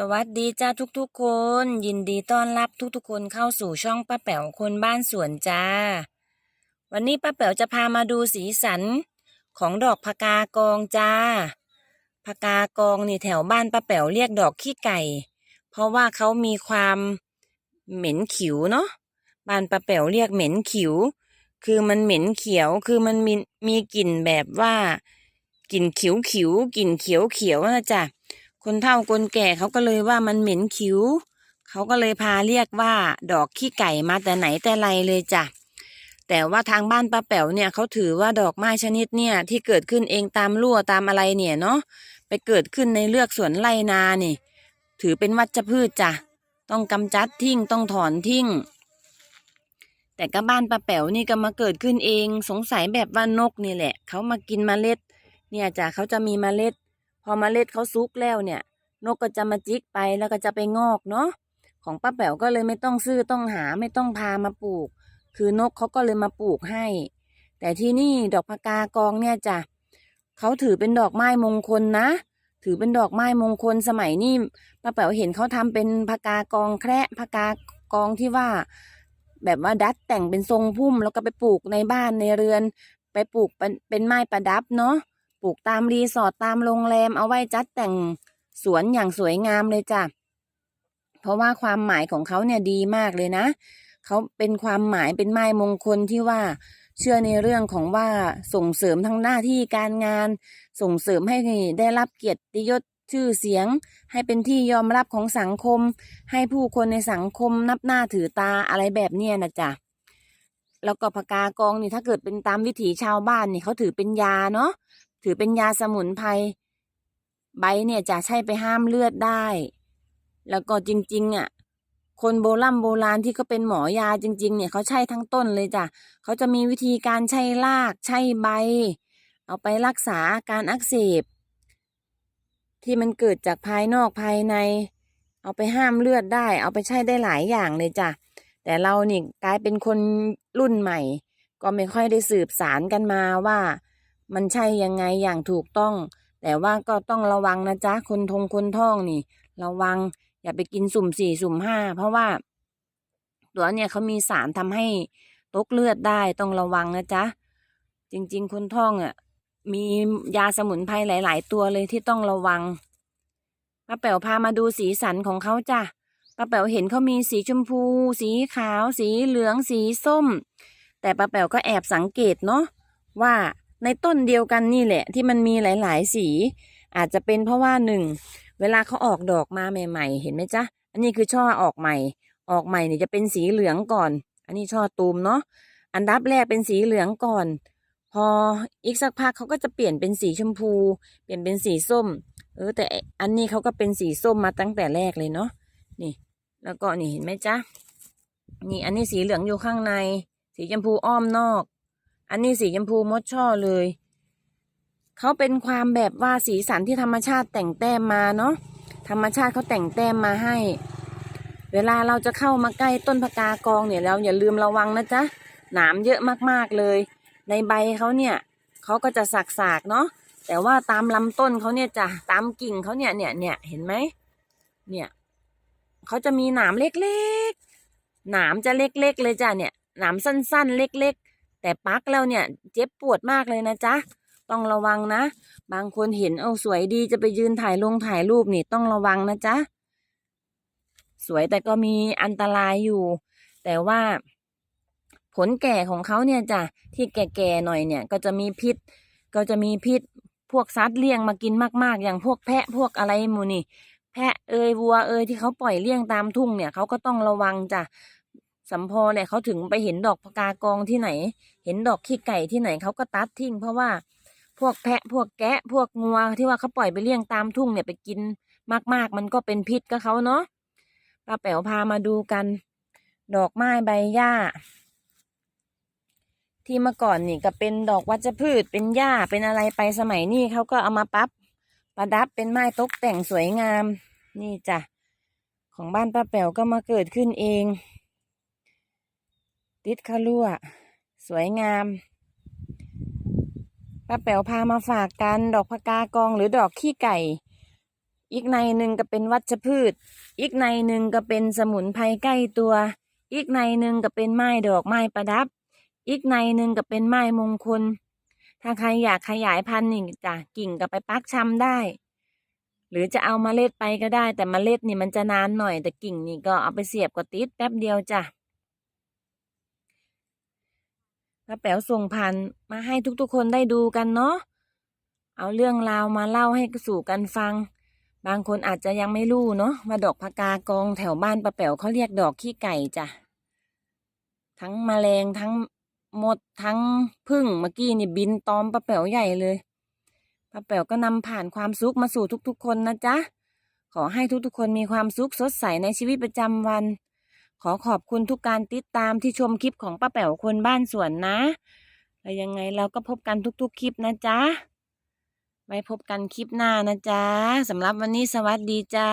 สวัสดีจ้าทุกๆคน ยินดีต้อนรับทุกๆคนเข้าสู่ช่องป้าแป๋วคนบ้านสวนจ้า วันนี้ป้าแป๋วจะพามาดูสีสันของดอกพกากองจ้าพกากองนี่แถวบ้านป้าแป๋วเรียกดอกขี้ไก่ เพราะว่าเขามีความเหม็นขิวเนาะบ้านป้าแป๋วเรียกเหม็นขิว คือมันเหม็นเขียวคือมันมีมีกลิ่นแบบว่ากลิ่นขิวขิวกลิ่นเขียวเขียวนะจ๊ะ คนเฒ่าคนแก่เขาก็เลยว่ามันเหม็นคิ้ว เขาก็เลยพาเรียกว่า ดอกขี้ไก่มาแต่ไหนแต่ไรเลยจ้ะแต่ว่าทางบ้านป้าแป๋วเนี่ยเขาถือว่าดอกไม้ชนิดเนี่ยที่เกิดขึ้นเองตามรั่วตามอะไรเนี่ยเนาะไปเกิดขึ้นในเลือกสวนไรนานี่ ถือเป็นวัชพืชจ้ะต้องกำจัดทิ้งต้องถอนทิ้ง แต่ก็บ้านป้าแป๋วนี่ก็มาเกิดขึ้นเองสงสัยแบบว่านกนี่แหละ เขามากินเมล็ด เนี่ยจ้ะเขาจะมีเมล็ด พอเมล็ดเขาซุกแล้วเนี่ย นกก็จะมาจิกไปแล้วก็จะไปงอกเนาะของป้าแป๋วก็เลยไม่ต้องซื้อต้องหาไม่ต้องพามาปลูก คือนกเขาก็เลยมาปลูกให้ แต่ที่นี่ดอกพกากองเนี่ยจ้ะเขาถือเป็นดอกไม้มงคลนะ ถือเป็นดอกไม้มงคลสมัยนี้ป้าแป๋วเห็นเขาทำเป็นพกากองแคระพกากองที่ว่า แบบว่าดัดแต่งเป็นทรงพุ่มแล้วก็ไปปลูกในบ้านในเรือน ไปปลูกเป็นเป็นไม้ประดับเนาะ ลูกตามรีสอร์ทตามโรงแรมเอาไว้จัดแต่งสวนอย่างสวยงามเลยจ้ะ เพราะว่าความหมายของเขาเนี่ยดีมากเลยนะเขาเป็นความหมายเป็นไม้มงคลที่ว่าเชื่อในเรื่องของว่าส่งเสริมทั้งหน้าที่การงาน ส่งเสริมให้ได้รับเกียรติยศชื่อเสียง ให้เป็นที่ยอมรับของสังคม ให้ผู้คนในสังคมนับหน้าถือตาอะไรแบบเนี้ยนะจ๊ะแล้วก็พกากองนี่ถ้าเกิดเป็นตามวิถีชาวบ้านนี่เขาถือเป็นยาเนาะ ถือเป็นยาสมุนไพรใบเนี่ยจะใช้ไปห้ามเลือดได้ แล้วก็จริง ๆ อะ คนโบราณโบราณที่เขาเป็นหมอยาจริง ๆ เนี่ยเขาใช้ทั้งต้นเลยจ้ะเขาจะมีวิธีการใช้รากใช้ใบ เอาไปรักษาอาการอักเสบ ที่มันเกิดจากภายนอกภายใน เอาไปห้ามเลือดได้ เอาไปใช้ได้หลายอย่างเลยจ้ะแต่เรานี่กลายเป็นคนรุ่นใหม่ ก็ไม่ค่อยได้สืบสารกันมาว่า มันใช่ยังไงอย่างถูกต้อง แต่ว่าก็ต้องระวังนะจ๊ะคนทงคนท่องนี่ ระวังอย่าไปกินสุ่มสี่สุ่มห้าเพราะว่า ตัวเนี่ยเขามีสารทำให้ตกเลือดได้ต้องระวังนะจ๊ะจริง ๆ คนท่องอะมียาสมุนไพรหลาย ๆ ตัวเลยที่ต้องระวังป้าแป๋วพามาดูสีสันของเขาจ้ะป้าแป๋วเห็นเขามีสีชมพู สีขาว สีเหลือง สีส้ม แต่ป้าแป๋วก็แอบสังเกตเนาะว่า ในต้นเดียวกันนี่แหละ ที่มันมีหลายๆสี อาจจะเป็นเพราะว่าหนึ่งเวลาเขาออกดอกมาใหม่ ๆ เห็นไหมจ๊ะ อันนี้คือช่อออกใหม่ ออกใหม่เนี่ยจะเป็นสีเหลืองก่อน อันนี้ช่อตูมเนาะอันดับแรกเป็นสีเหลืองก่อน พออีกสักพักเขาก็จะเปลี่ยนเป็นสีชมพู เปลี่ยนเป็นสีส้ม เออแต่อันนี้เขาก็เป็นสีส้มมาตั้งแต่แรกเลยเนาะนี่ แล้วก็นี่เห็นไหมจ๊ะนี่อันนี้สีเหลืองอยู่ข้างใน สีชมพูอ้อมนอก อันนี้สีชมพูมดช่อเลย เขาเป็นความแบบว่าสีสันที่ธรรมชาติแต่งแต้มมาเนาะ ธรรมชาติเขาแต่งแต้มมาให้ เวลาเราจะเข้ามาใกล้ต้นพกากองเนี่ยเราอย่าลืมระวังนะจ๊ะ หนามเยอะมากๆเลย ในใบเขาเนี่ยเขาก็จะสากๆเนาะ แต่ว่าตามลำต้นเขาเนี่ยจ้ะ ตามกิ่งเขาเนี่ยเนี่ยเนี่ยเห็นไหม เนี่ยเขาจะมีหนามเล็กๆ หนามจะเล็กๆเลยจ้ะเนี่ยหนามสั้นๆ เล็กๆ แต่ปักแล้วเนี่ยเจ็บปวดมากเลยนะจ๊ะต้องระวังนะ บางคนเห็นเอาสวยดีจะไปยืนถ่ายลงถ่ายรูปนี่ต้องระวังนะจ๊ะสวยแต่ก็มีอันตรายอยู่ แต่ว่าผลแก่ของเขาเนี่ยจ้ะที่แก่ๆหน่อยเนี่ย ก็จะมีพิษ ก็จะมีพิษพวกสัตว์เลี้ยงมากินมาก ๆ อย่างพวกแพะพวกอะไรมูนี่ แพะเอยวัวเอยที่เขาปล่อยเลี้ยงตามทุ่งเนี่ยเขาก็ต้องระวังจ้ะ สัมพอเนี่ยเขาถึงไปเห็นดอกพกากองที่ไหน เห็นดอกขี้ไก่ที่ไหนเขาก็ตัดทิ้ง เพราะว่าพวกแพะพวกแกะพวกงัวที่ว่าเขาปล่อยไปเลี้ยงตามทุ่งเนี่ยไปกินมาก ๆ มันก็เป็นพิษกับเขาเนาะป้าแป๋วพามาดูกัน ดอกไม้ใบหญ้า ที่เมื่อก่อนนี่ก็เป็นดอกวัชพืชเป็นหญ้าเป็นอะไรไปสมัยนี้เขาก็เอามาปัับประดับเป็นไม้ตกแต่งสวยงาม นี่จ้ะของบ้านป้าแป๋วก็มาเกิดขึ้นเอง ติดขลั่ว สวยงามป้าแป๋วพามาฝากกันดอกพกากองหรือดอกขี้ไก่ อีกในหนึ่งก็เป็นวัชพืช อีกในหนึ่งก็เป็นสมุนไพรใกล้ตัว อีกในหนึ่งก็เป็นไม้ดอกไม้ประดับ อีกในหนึ่งก็เป็นไม้มงคล ถ้าใครอยากขยายพันธุ์นี่จ้ะกิ่งก็ไปปักชำได้ หรือจะเอามาเมล็ดไปก็ได้ แต่มเมล็ดนี่มันจะนานหน่อยแต่กิ่งนี่ก็เอาไปเสียบก็ติดแป๊บเดียวจ้ะ ป้าแป๋วส่งผ่านมาให้ทุกๆ คนได้ดูกันเนาะ เอาเรื่องราวมาเล่าให้สู่กันฟัง บางคนอาจจะยังไม่รู้เนาะว่าดอกพะกากองแถวบ้านป้าแป๋วเขาเรียกดอกขี้ไก่จ้ะ ทั้งมแมลงทั้งหมดทั้งพึ่งเมื่อกี้นี่บินตอมป้าแป๋วใหญ่เลยป้าแป๋วก็นำผ่านความสุขมาสู่ทุกๆ คนนะจ๊ะ ขอให้ทุกๆ คนมีความสุขสดใสในชีวิตประจำวัน ขอขอบคุณทุกการติดตามที่ชมคลิปของป้าแป๋วคนบ้านสวนนะ แล้วยังไงเราก็พบกันทุกๆ คลิปนะจ๊ะ ไว้พบกันคลิปหน้านะจ๊ะสำหรับวันนี้สวัสดีจ้า